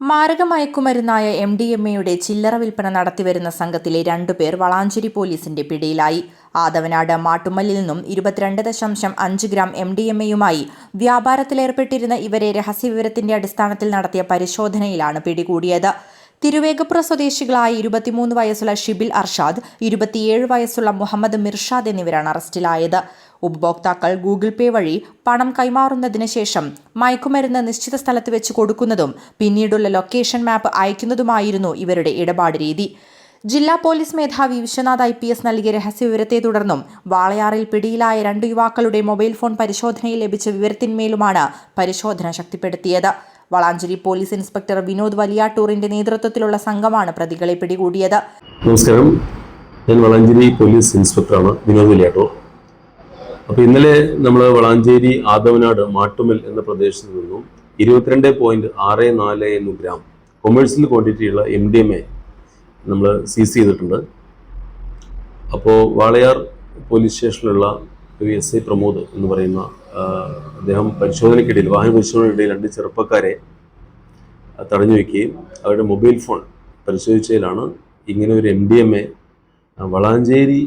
മാരകമയക്കുമരുന്നായ M D M എയുടെ ചില്ലറ വിൽപ്പന നടത്തിവരുന്ന സംഘത്തിലെ രണ്ടുപേർ വളാഞ്ചേരി പോലീസിന്റെ പിടിയിലായി. ആദവനാട് മാട്ടുമല്ലിൽ നിന്നും ഇരുപത്തിരണ്ട് ദശാംശം അഞ്ച് ഗ്രാം എം ഡി എം എയുമായി വ്യാപാരത്തിലേർപ്പെട്ടിരുന്ന ഇവരെ രഹസ്യവിവരത്തിന്റെ അടിസ്ഥാനത്തിൽ നടത്തിയ പരിശോധനയിലാണ് പിടികൂടിയത്. തിരുവേഗപ്പുറ സ്വദേശികളായ ഇരുപത്തിമൂന്ന് വയസ്സുള്ള ഷിബിൽ അർഷാദ് ഇരുപത്തിയേഴ് വയസ്സുള്ള മുഹമ്മദ് മിർഷാദ് എന്നിവരാണ് അറസ്റ്റിലായത്. ഉപഭോക്താക്കൾ ഗൂഗിൾ പേ വഴി പണം കൈമാറുന്നതിന് ശേഷം മയക്കുമരുന്ന് നിശ്ചിത സ്ഥലത്ത് വെച്ച് കൊടുക്കുന്നതും പിന്നീടുള്ള ലൊക്കേഷൻ മാപ്പ് അയക്കുന്നതുമായിരുന്നു ഇവരുടെ ഇടപാട് രീതി. ജില്ലാ പോലീസ് മേധാവി വിശ്വനാഥ് ഐ പി എസ് നൽകിയ രഹസ്യവിവരത്തെ തുടർന്നും വാളയാറിൽ പിടിയിലായ രണ്ട് യുവാക്കളുടെ മൊബൈൽ ഫോൺ പരിശോധനയിൽ ലഭിച്ച വിവരത്തിന്മേലുമാണ് പരിശോധന ശക്തിപ്പെടുത്തിയത്. വളാഞ്ചേരി പോലീസ് ഇൻസ്പെക്ടർ വിനോദ് വലിയാട്ടൂറിന്റെ നേതൃത്വത്തിലുള്ള സംഘമാണ് പ്രതികളെ പിടികൂടിയത്. നമസ്കാരം. ഞാൻ വളാഞ്ചേരി പോലീസ് ഇൻസ്പെക്ടറാണ് വിനോദ് വലിയാട്ടൂർ അപ്പോൾ ഇന്നലെ നമ്മൾ വളാഞ്ചേരി ആദവനാട് മാട്ടുമൽ എന്ന പ്രദേശത്ത് നിന്നും ഇരുപത്തിരണ്ട് പോയിന്റ് ആറ് നാല് എന്ന് ഗ്രാം കൊമേഴ്സ്യൽ ക്വാണ്ടിറ്റിയുള്ള എം ഡി എം എ നമ്മൾ സീസ് ചെയ്തിട്ടുണ്ട്. അപ്പോൾ വാളയാർ പോലീസ് സ്റ്റേഷനിലുള്ള ഒരു എസ് ഐ പ്രമോദ് എന്ന് പറയുന്ന അദ്ദേഹം പരിശോധനയ്ക്കിടയിൽ വാഹന പരിശോധനയ്ക്കിടയിൽ രണ്ട് ചെറുപ്പക്കാരെ തടഞ്ഞു വയ്ക്കുകയും അവരുടെ മൊബൈൽ ഫോൺ പരിശോധിച്ചതിലാണ് ഇങ്ങനെ ഒരു M D M A Valanchery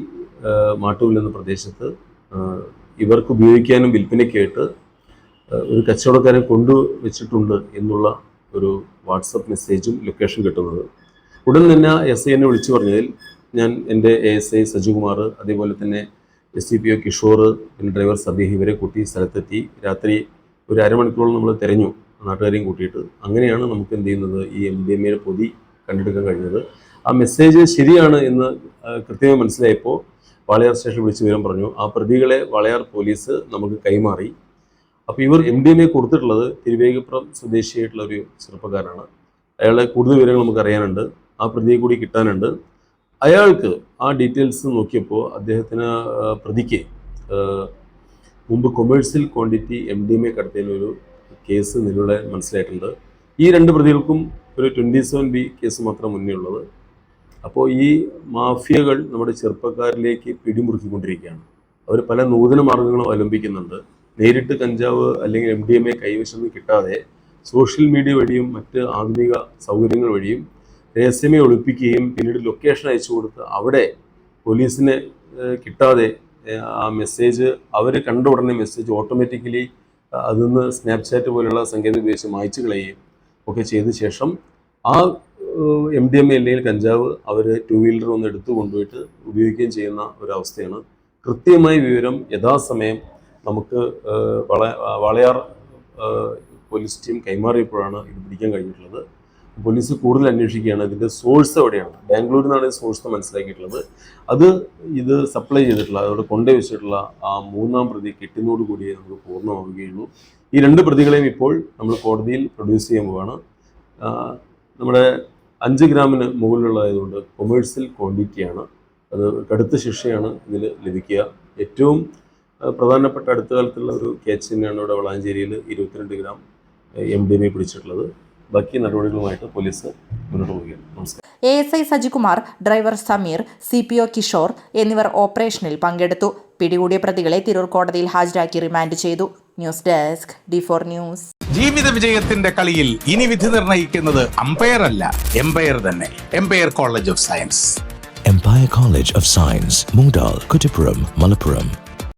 Mattool എന്ന പ്രദേശത്ത് ഇവർക്ക് ഉപയോഗിക്കാനും വിൽപ്പനയ്ക്കായിട്ട് ഒരു കച്ചവടക്കാരൻ കൊണ്ടുവച്ചിട്ടുണ്ട് എന്നുള്ള ഒരു വാട്സപ്പ് മെസ്സേജും ലൊക്കേഷൻ കിട്ടുന്നത്. ഉടൻ തന്നെ എസ് ഐ എന്നെ വിളിച്ചു പറഞ്ഞതിൽ ഞാൻ എന്റെ എ എസ് ഐ സജികുമാർ അതേപോലെ തന്നെ S D P O Kishore പിന്നെ ഡ്രൈവർ സബീഹ് ഇവരെ കൂട്ടി സ്ഥലത്തെത്തി. രാത്രി ഒരു അരമണിക്കൂറോളം നമ്മൾ തിരഞ്ഞു നാട്ടുകാരെയും കൂട്ടിയിട്ട്. അങ്ങനെയാണ് നമുക്ക് എന്ത് ചെയ്യുന്നത്? ഈ എം ഡി എം എയുടെ പൊതി കണ്ടെടുക്കാൻ കഴിഞ്ഞത്. ആ മെസ്സേജ് ശരിയാണ് എന്ന് കൃത്യമായി മനസ്സിലായപ്പോൾ വാളയാർ സ്റ്റേഷൻ വിളിച്ച് വിവരം പറഞ്ഞു. ആ പ്രതികളെ വാളയാർ പോലീസ് നമുക്ക് കൈമാറി. അപ്പോൾ ഇവർ എം ഡി എം എ കൊടുത്തിട്ടുള്ളത് തിരുവേഗപ്പുറം സ്വദേശിയായിട്ടുള്ള ഒരു ചെറുപ്പക്കാരാണ്. അയാളെ കൂടുതൽ വിവരങ്ങൾ നമുക്ക് അറിയാനുണ്ട് ആ പ്രതിയെ കൂടി കിട്ടാനുണ്ട്. അയാൾക്ക് ആ ഡീറ്റെയിൽസ് നോക്കിയപ്പോൾ അദ്ദേഹത്തിന് പ്രതിക്ക് മുമ്പ് commercial quantity M D M A കടത്തിയതിലൊരു case നിലവിലെ മനസ്സിലായിട്ടുണ്ട്. ഈ രണ്ട് പ്രതികൾക്കും ഒരു ട്വന്റി സെവൻ ബി കേസ് മാത്രം മുന്നേ ഉള്ളത്. അപ്പോൾ ഈ മാഫിയകൾ നമ്മുടെ ചെറുപ്പക്കാരിലേക്ക് പിടിമുറുക്കിക്കൊണ്ടിരിക്കുകയാണ്. അവർ പല നൂതന മാർഗങ്ങളും അവലംബിക്കുന്നുണ്ട്. നേരിട്ട് കഞ്ചാവ് അല്ലെങ്കിൽ എം ഡി എം എ കൈവശം കിട്ടാതെ സോഷ്യൽ മീഡിയ വഴിയും മറ്റ് ആധുനിക സൗകര്യങ്ങൾ വഴിയും രഹസ്യമേ ഒളിപ്പിക്കുകയും പിന്നീട് ലൊക്കേഷൻ അയച്ചു കൊടുത്ത് അവിടെ പോലീസിനെ കിട്ടാതെ ആ മെസ്സേജ് അവർ കണ്ട ഉടനെ മെസ്സേജ് ഓട്ടോമാറ്റിക്കലി അതിൽ നിന്ന് സ്നാപ്ചാറ്റ് പോലുള്ള സംഗതി ഉപയോഗിച്ച് മായ്ച്ചു കളയുകയും ഒക്കെ ചെയ്ത ശേഷം ആ എം ഡി എം എ അല്ലെങ്കിൽ കഞ്ചാവ് അവർ ടു വീലർ ഒന്ന് എടുത്തു കൊണ്ടുപോയിട്ട് ഉപയോഗിക്കുകയും ചെയ്യുന്ന ഒരവസ്ഥയാണ്. കൃത്യമായ വിവരം യഥാസമയം നമുക്ക് വളയാർ പോലീസ് ടീം കൈമാറിയപ്പോഴാണ് ഇത് പിടിക്കാൻ കഴിഞ്ഞിട്ടുള്ളത്. പോലീസ് കൂടുതൽ അന്വേഷിക്കുകയാണ്. ഇതിന്റെ സോഴ്സ് എവിടെയാണ്? ബാംഗ്ലൂരിൽ നിന്നാണ് സോഴ്സ് മനസ്സിലാക്കിയിട്ടുള്ളത്. അത് ഇത് സപ്ലൈ ചെയ്തിട്ടുള്ള അതോടെ കൊണ്ടുപോയി വെച്ചിട്ടുള്ള ആ മൂന്നാം പ്രതി കെട്ടിനോട് കൂടിയേ നമുക്ക് പൂർണമാവുകയുള്ളൂ. ഈ രണ്ട് പ്രതികളെയും ഇപ്പോൾ നമ്മൾ കോടതിയിൽ പ്രൊഡ്യൂസ് ചെയ്യാൻ പോവാണ്. നമ്മുടെ അഞ്ച് ഗ്രാമിന് മുകളിലുള്ളതായതുകൊണ്ട് കൊമേഴ്സ്യൽ ക്വാണ്ടിറ്റിയാണ് അത് കടുത്ത ശിക്ഷയാണ് ഇതിൽ ലഭിക്കുക. ഏറ്റവും പ്രധാനപ്പെട്ട അടുത്ത കാലത്തുള്ള ഒരു കേച്ച് തന്നെയാണ് ഇവിടെ വളാഞ്ചേരിയിൽ ഇരുപത്തിരണ്ട് ഗ്രാം എം ഡി എം പിടിച്ചിട്ടുള്ളത്. ബാക്കി നടപടികളുമായിട്ട് പോലീസ് മുന്നോട്ട് പോവുകയാണ്. നമസ്കാരം. A S I Sajikumar driver Sameer C P O Kishore എന്നിവർ ഓപ്പറേഷനിൽ പങ്കെടുത്തു. പിടികൂടിയ പ്രതികളെ തിരൂർ കോടതിയിൽ ഹാജരാക്കി റിമാൻഡ് ചെയ്തു. News desk D four news. ജീവിത വിജയത്തിന്റെ കളിയിൽ ഇനി വിധി നിർണയിക്കുന്നത് അമ്പയർ അല്ല എംപയർ തന്നെ. Empire college of science. Empire college of science Mungdal, Kuttipuram, Malappuram.